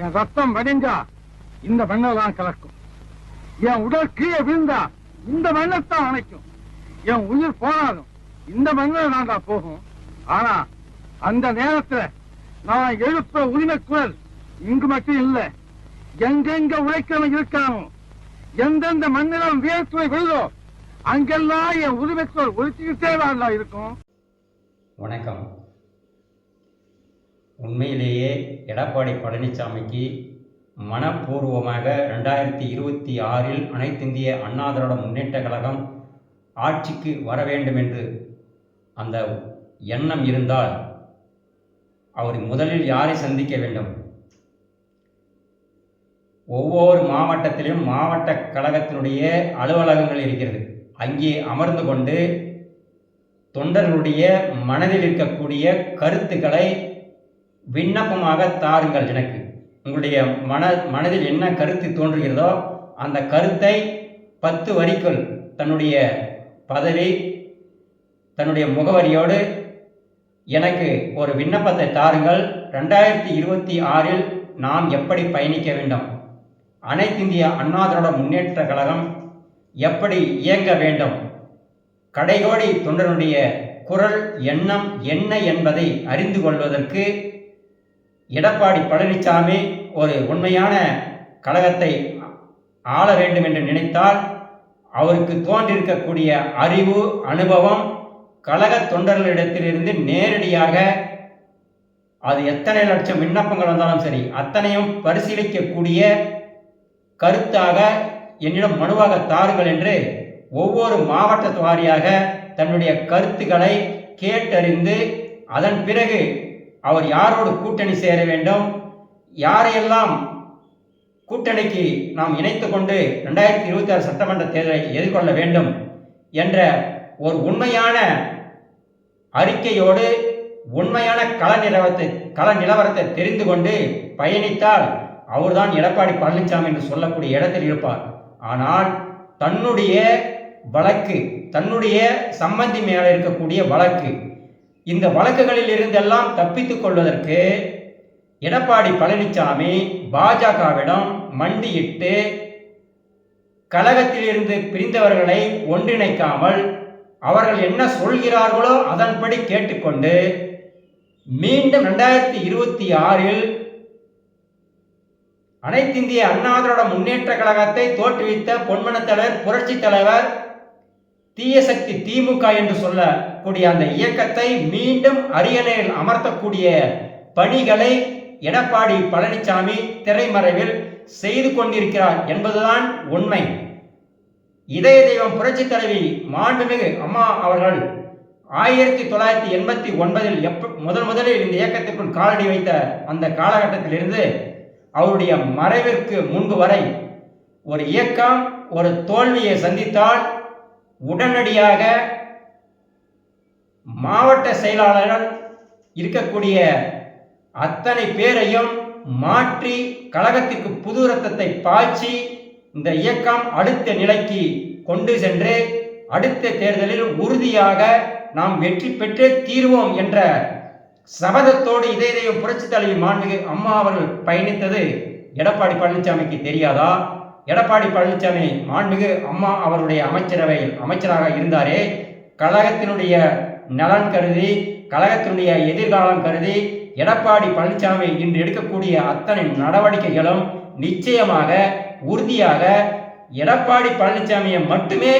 என் ரத்தம் வடிஞ்சா இந்த மண்ணை தான் கலக்கும். என் உடல் கீழே விழுந்தா இந்த மண்ணத்தான் அணைக்கும். என் உயிர் போனாலும் இந்த மண்ணில் தான்டா போகும். ஆனா அந்த நேரத்துல நான் எழுப்ப உரிமை குரல் இங்கு மட்டும் இல்ல. எங்கெங்க உழைக்கிறவன் இருக்கானோ எந்தெந்த மண்ணிலும் வியர்த்துவை விழுதோ அங்கெல்லாம் என் உரிமை குரல் ஒழிச்சுக்கிட்டே தான் இருக்கும். வணக்கம். உண்மையிலேயே எடப்பாடி பழனிசாமிக்கு மனப்பூர்வமாக ரெண்டாயிரத்தி இருபத்தி ஆறில் அனைத்திந்திய அண்ணா திராவிட முன்னேற்ற கழகம் ஆட்சிக்கு வர வேண்டும் என்று அந்த எண்ணம் இருந்தால் அவர் முதலில் யாரை சந்திக்க வேண்டும்? ஒவ்வொரு மாவட்டத்திலும் மாவட்ட கழகத்தினுடைய அலுவலகங்கள் இருக்கிறது. அங்கே அமர்ந்து கொண்டு தொண்டர்களுடைய மனதில் இருக்கக்கூடிய கருத்துக்களை விண்ணப்பமாக தாருங்கள். எனக்கு உங்களுடைய மன மனதில் என்ன கருத்து தோன்றுகிறதோ அந்த கருத்தை பத்து வரிக்குள் தன்னுடைய பதவி தன்னுடைய முகவரியோடு எனக்கு ஒரு விண்ணப்பத்தை தாருங்கள். ரெண்டாயிரத்தி இருபத்தி ஆறில் நாம் எப்படி பயணிக்க வேண்டும்? அனைத்திந்திய அண்ணா திராவிட முன்னேற்ற கழகம் எப்படி இயங்க வேண்டும்? கடைகோடி தொண்டனுடைய குரல் எண்ணம் என்ன என்பதை அறிந்து கொள்வதற்கு எடப்பாடி பழனிசாமி ஒரு உண்மையான கழகத்தை ஆள வேண்டும் என்று நினைத்தால் அவருக்கு தோன்றிருக்கக்கூடிய அறிவு அனுபவம் கழக தொண்டர்களிடத்திலிருந்து நேரடியாக அது எத்தனை லட்சம் விண்ணப்பங்கள் வந்தாலும் சரி அத்தனையும் பரிசீலிக்கக்கூடிய கருத்தாக என்னிடம் மனுவாக தாருங்கள் என்று ஒவ்வொரு மாவட்ட வாரியாக தன்னுடைய கருத்துக்களை கேட்டறிந்து அதன் பிறகு அவர் யாரோடு கூட்டணி சேர வேண்டும்? யாரையெல்லாம் கூட்டணிக்கு நாம் இணைத்து கொண்டு ரெண்டாயிரத்தி இருபத்தி ஆறு சட்டமன்ற தேர்தலை எதிர்கொள்ள வேண்டும் என்ற ஒரு உண்மையான அறிக்கையோடு உண்மையான கள நிலவரத்தை கள நிலவரத்தை தெரிந்து கொண்டு பயணித்தால் அவர்தான் எடப்பாடி பழனிசாமி என்று சொல்லக்கூடிய இடத்தில் இருப்பார். ஆனால் தன்னுடைய வழக்கு தன்னுடைய சம்பந்தி மேலே இருக்கக்கூடிய வழக்கு இந்த வழக்குகளில் இருந்தெல்லாம் தப்பித்துக் கொள்வதற்கு எடப்பாடி பழனிசாமி பாஜகவிடம் மண்டியிட்டு கழகத்திலிருந்து பிரிந்தவர்களை ஒன்றிணைக்காமல் அவர்கள் என்ன சொல்கிறார்களோ அதன்படி கேட்டுக்கொண்டு மீண்டும் ரெண்டாயிரத்தி இருபத்தி ஆறில் அனைத்திந்திய அண்ணா திராவிட முன்னேற்ற கழகத்தை தோற்றுவித்த பொன்மனத்தலைவர் புரட்சி தலைவர் தீய சக்தி திமுக என்று சொல்லக்கூடிய அந்த இயக்கத்தை மீண்டும் அரியணையில் அமர்த்தக்கூடிய பணிகளை எடப்பாடி பழனிசாமி திரைமறைவில் செய்து கொண்டிருக்கிறார் என்பதுதான் உண்மை. இதய தெய்வம் புரட்சி தலைவி மாண்புமிகு அம்மா அவர்கள் ஆயிரத்தி தொள்ளாயிரத்தி எண்பத்தி ஒன்பதில் எப்ப முதல் முதலில் இந்த இயக்கத்திற்குள் காலடி வைத்த அந்த காலகட்டத்திலிருந்து அவருடைய மறைவிற்கு முன்பு வரை ஒரு இயக்கம் ஒரு தோல்வியை சந்தித்தால் உடனடியாக மாவட்ட செயலாளர்கள் இருக்கக்கூடிய அத்தனை பேரையும் மாற்றி கழகத்திற்கு புது ரத்தத்தை பாய்ச்சி இந்த இயக்கம் அடுத்த நிலைக்கு கொண்டு சென்று அடுத்த தேர்தலில் உறுதியாக நாம் வெற்றி பெற்றே தீர்வோம் என்ற சபதத்தோடு இதய புரட்சி தலைவி மாண்பு அம்மா அவர்கள் பயணித்தது எடப்பாடி பழனிசாமிக்கு தெரியாதா? எடப்பாடி பழனிசாமி மாண்புமிகு அம்மா அவருடைய அமைச்சரவையில் அமைச்சராக இருந்தாரே கழகத்தினுடைய நலன் கருதி கழகத்தினுடைய எதிர்காலம் கருதி எடப்பாடி பழனிசாமி இன்று எடுக்கக்கூடிய அத்தனை நடவடிக்கைகளும் நிச்சயமாக உறுதியாக எடப்பாடி பழனிசாமியை மட்டுமே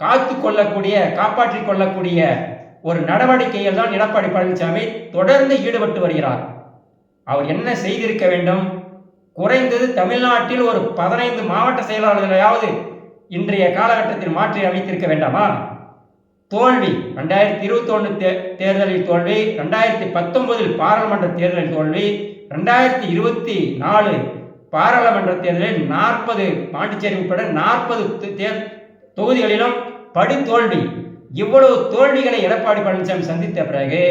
காத்து கொள்ளக்கூடிய காப்பாற்றிக் கொள்ளக்கூடிய ஒரு நடவடிக்கையில் தான் எடப்பாடி பழனிசாமி தொடர்ந்து ஈடுபட்டு வருகிறார். அவர் என்ன செய்திருக்க வேண்டும்? குறைந்தது தமிழ்நாட்டில் ஒரு பதினைந்து மாவட்ட செயலாளர்களையாவது இன்றைய காலகட்டத்தில் மாற்றி அமைத்திருக்க வேண்டாமா? தோல்வி ரெண்டாயிரத்தி இருபத்தொன்னு தே தேர்தலில் தோல்வி ரெண்டாயிரத்தி பத்தொன்பதில் பாராளுமன்ற தேர்தலில் தோல்வி ரெண்டாயிரத்தி இருபத்தி நாலு பாராளுமன்ற தேர்தலில் நாற்பது பாண்டிச்சேரி உட்பட நாற்பது தேர் தொகுதிகளிலும் படுதோல்வி. இவ்வளவு தோல்விகளை எடப்பாடி பழனிசாமி சந்தித்த பிறகு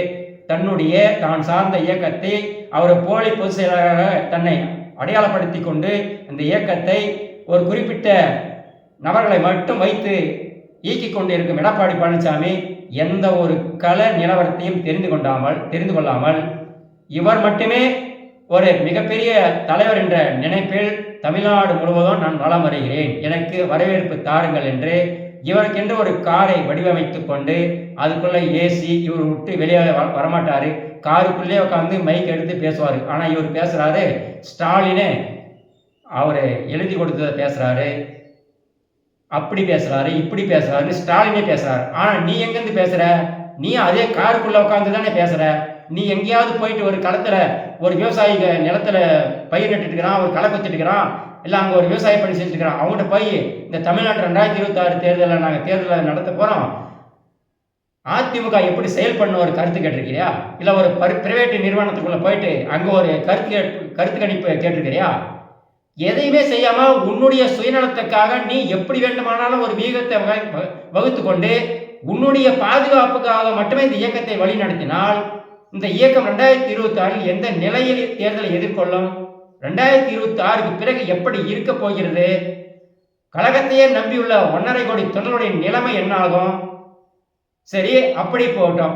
தன்னுடைய தான் சார்ந்த இயக்கத்தை அவர் போலி பொதுச் செயலாளராக தன்னை அடையாளப்படுத்தி கொண்டு இந்த இயக்கத்தை ஒரு குறிப்பிட்ட நபர்களை மட்டும் வைத்து இயக்கிக் கொண்டிருக்கும் எடப்பாடி பழனிசாமி எந்த ஒரு கல நிலவரத்தையும் தெரிந்து கொண்டாமல் தெரிந்து கொள்ளாமல் இவர் மட்டுமே ஒரு மிகப்பெரிய தலைவர் என்ற நினைப்பில் தமிழ்நாடு முழுவதும் நான் வலம் வருகிறேன். எனக்கு வரவேற்பு தாருங்கள் என்று இவருக்கென்று ஒரு காரை வடிவமைத்து கொண்டு அதுக்குள்ள ஏசி இவர் விட்டு வெளியே வர- வரமாட்டாரு. காருக்குள்ளே உட்காந்து மைக் எடுத்து பேசுவார். ஆனால் இவர் பேசுகிறாரு ஸ்டாலினே அவர் எழுதி கொடுத்ததை பேசுகிறாரு அப்படி பேசுகிறாரு இப்படி பேசுறாரு ஸ்டாலினே பேசுகிறார் ஆனால் நீ எங்கேருந்து பேசுகிற நீ அதே காருக்குள்ளே உட்காந்து தானே பேசுகிற நீ எங்கேயாவது போயிட்டு ஒரு களத்துல ஒரு விவசாயி நிலத்துல பயிர் நட்டுட்டு ஒரு களை கொத்திட்டு இல்லை அங்கே ஒரு விவசாய பணி செஞ்சுருக்கிறான் அவங்கள்ட்ட அவங்ககிட்ட போய் இந்த தமிழ்நாட்டு ரெண்டாயிரத்தி இருபத்தாறு தேர்தலில் நாங்கள் தேர்தலை நடத்த போகிறோம் அதிமுக எப்படி செயல்படணும் ஒரு கருத்து கேட்டிருக்கிறியா? இல்லை ஒரு பிரைவேட் நிறுவனத்துக்குள்ள போயிட்டு அங்கே ஒரு கருத்து கேட்- கருத்து கணிப்பு கேட்டிருக்கிறியா? எதையுமே செய்யாம உன்னுடைய சுயநலத்துக்காக நீ எப்படி வேண்டுமானாலும் ஒரு வியூகத்தை வகை- வகுத்து கொண்டு உன்னுடைய பாதுகாப்புக்காக மட்டுமே இந்த இயக்கத்தை வழிநடத்தினால் இந்த இயக்கம் ரெண்டாயிரத்தி இருபத்தி ஆறில் எந்த நிலையில் தேர்தலை எதிர்கொள்ளும்? ரெண்டாயிரத்தி இருபத்தி ஆறுக்கு பிறகு எப்படி இருக்க போகிறது? கழகத்தையே நம்பியுள்ள ஒன்றரை கோடி தொண்டர்களுடைய நிலைமை என்ன ஆகும்? சரி அப்படி போகட்டும்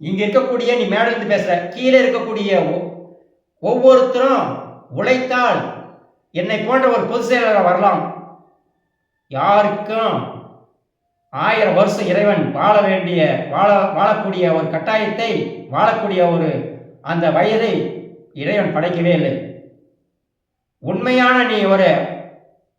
இங்க இருக்கக்கூடிய நீ மேடம் இருந்து பேசுற கீழே இருக்கக்கூடிய ஒ- ஒவ்வொருத்தரும் உழைத்தால் என்னை போன்ற ஒரு பொது செயலாளர் வரலாம். யாருக்கும் ஆயிரம் வருஷம் இறைவன் வாழ வேண்டிய வாழ வாழக்கூடிய ஒரு கட்டாயத்தை வாழக்கூடிய ஒரு அந்த வயதை இறைவன் படைக்கவே இல்லை. உண்மையான நீ ஒரு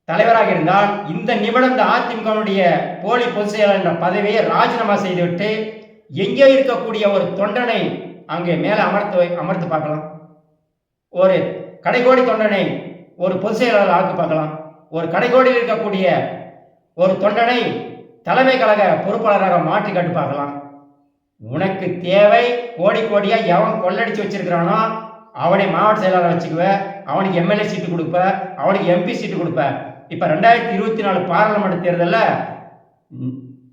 தலைவராக இருந்தால் இந்த நிமிடம் அதிமுகவுடைய போலி பொதுச் செயலாளர் என்ற பதவியை ராஜினாமா செய்துவிட்டு எங்கே இருக்கக்கூடிய ஒரு தொண்டனை அங்கே மேலே அமர்த்து வை- அமர்த்து பார்க்கலாம். ஒரு கடைகோடி தொண்டனை ஒரு பொதுச் செயலாளர் ஆக்கி பார்க்கலாம். ஒரு கடைகோடியில் இருக்கக்கூடிய ஒரு தொண்டனை தலைமை கழக பொறுப்பாளராக மாற்றி கட்டு பார்க்கலாம். உனக்கு தேவை கோடி கோடியா எவன் கொள்ளடிச்சு வச்சிருக்கிறானோ அவனை மாவட்ட செயலாளர் வச்சுக்குவ அவனுக்கு எம்எல்ஏ சீட்டு கொடுப்ப அவனுக்கு எம்பி சீட்டு கொடுப்ப. இப்போ ரெண்டாயிரத்தி இருபத்தி நாலு பாராளுமன்ற தேர்தலில்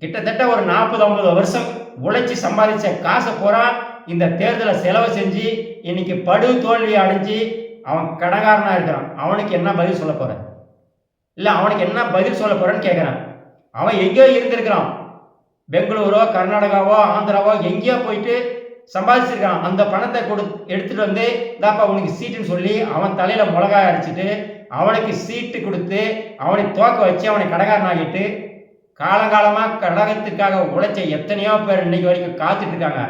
கிட்டத்தட்ட ஒரு நாற்பது ஐம்பது வருஷம் உழைச்சி சம்பாதிச்ச காசை பூரா இந்த தேர்தலை செலவு செஞ்சு இன்னைக்கு படு தோல்வி அடைஞ்சு அவன் கடங்காரனா இருக்கிறான். அவனுக்கு என்ன பதில் சொல்ல போற? இல்லை அவனுக்கு என்ன பதில் சொல்ல போறேன்னு கேட்குறான் அவன் எங்கேயோ இருந்திருக்கிறான். பெங்களூரோ கர்நாடகாவோ ஆந்திராவோ எங்கேயோ போயிட்டு சம்பாதிச்சிருக்கான் அந்த பணத்தை கொடு எடுத்துட்டு வந்து இந்தாப்பா உனக்கு சீட்டுன்னு சொல்லி அவன் தலையில மிளகாய் அடிச்சிட்டு அவனுக்கு சீட்டு கொடுத்து அவனை தோக்க வச்சு அவனை கடகாரன் ஆகிட்டு காலங்காலமாக கடகத்துக்காக உழைச்ச எத்தனையோ பேர் இன்னைக்கு வரைக்கும் காத்துட்டு இருக்காங்க.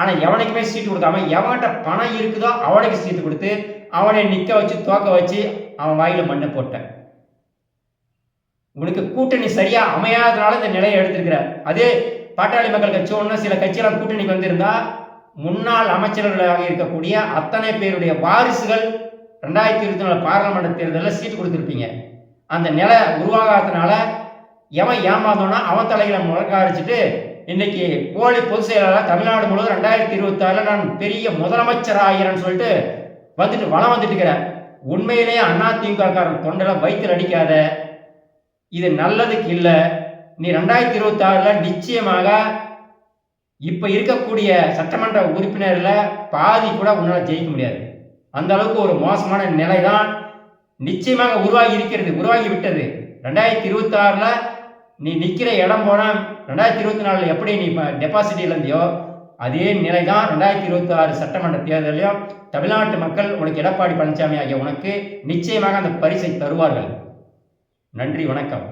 ஆனால் எவனுக்குமே சீட்டு கொடுக்காம எவன்கிட்ட பணம் இருக்குதோ அவனுக்கு சீட்டு கொடுத்து அவனை நிற்க வச்சு தோக்க வச்சு அவன் வாயில் மண்ணை போட்டேன். உனக்கு கூட்டணி சரியா அமையாதனால இந்த நிலையை எடுத்திருக்கிற. அதே பாட்டாளி மக்கள் கட்சி ஒன்று சில கட்சியெல்லாம் கூட்டணிக்கு வந்திருந்தா முன்னாள் அமைச்சர்களாக இருக்கக்கூடிய அத்தனை பேருடைய வாரிசுகள் ரெண்டாயிரத்தி இருபத்தி நாலு பாராளுமன்ற தேர்தலில் சீட்டு கொடுத்துருப்பீங்க. அந்த நிலை உருவாகாதனால எவன் ஏமாந்தோன்னா அவன் தலையில முழக்க அடிச்சுட்டு இன்னைக்கு போலி பொதுச் செயலாளர் தமிழ்நாடு முழுவதும் ரெண்டாயிரத்தி இருபத்தாறுல நான் பெரிய முதலமைச்சர் ஆகிறேன்னு சொல்லிட்டு வந்துட்டு வளம் வந்துட்டு இருக்கிறேன் உண்மையிலேயே அதிமுக காரன் தொண்டலை வயிற்றில் அடிக்காத இது நல்லதுக்கு இல்லை. நீ ரெண்டாயிரத்தி இருபத்தி ஆறுல நிச்சயமாக இப்ப இருக்கக்கூடிய சட்டமன்ற உறுப்பினர்ல பாதி கூட உன்னால ஜெயிக்க முடியாது. அந்த அளவுக்கு ஒரு மோசமான நிலை தான் நிச்சயமாக உருவாகி இருக்கிறது உருவாகி விட்டது. ரெண்டாயிரத்தி இருபத்தி ஆறில் நீ நிற்கிற இடம் போனால் ரெண்டாயிரத்தி இருபத்தி நாலில் எப்படி நீ டெபாசிட் இழந்தியோ அதே நிலை தான் ரெண்டாயிரத்தி இருபத்தி ஆறு சட்டமன்ற தேர்தலையும் தமிழ்நாட்டு மக்கள் உனக்கு எடப்பாடி பழனிசாமி ஆகிய உனக்கு நிச்சயமாக அந்த பரிசை தருவார்கள். நன்றி வணக்கம்.